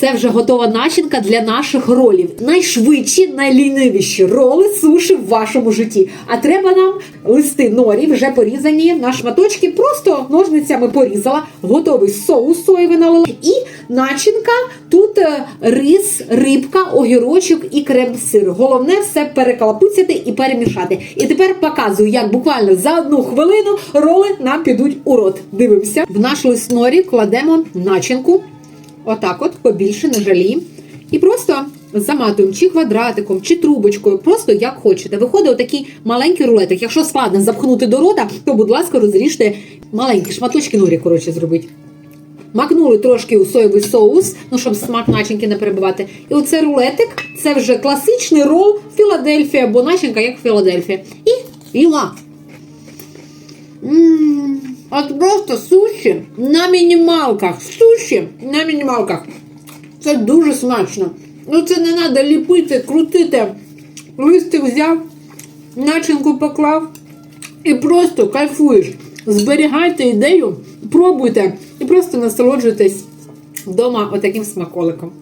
Це вже готова начинка для наших ролів. Найшвидші, найлінивіші роли суші в вашому житті. А треба нам листи норі, вже порізані на шматочки. Просто ножницями порізала. Готовий соус соєвий налила. І начинка тут е, рис, рибка, огірочок і крем-сир. Головне все перекалапуцяти і перемішати. І тепер показую, як буквально за одну хвилину роли нам підуть у рот. Дивимося. В наш лист норі кладемо начинку. Отак от, побільше, не жалі. І просто заматуємо чи квадратиком, чи трубочкою, просто як хочете. Виходить отакий маленький рулетик. Якщо складно запхнути до рота, то, будь ласка, розріжте маленькі шматочки норі, коротше, зробити. Макнули трошки у соєвий соус, ну щоб смак начинки не перебивати. І оце рулетик це вже класичний рол Філадельфія, бо начинка як Філадельфія. І їла. От просто суші на мінімалках. Суші на мінімалках. Це дуже смачно. Ну це не треба ліпити, крутити. Листик взяв, начинку поклав і просто кайфуєш. Зберігайте ідею, пробуйте і просто насолоджуйтесь вдома отаким смаколиком.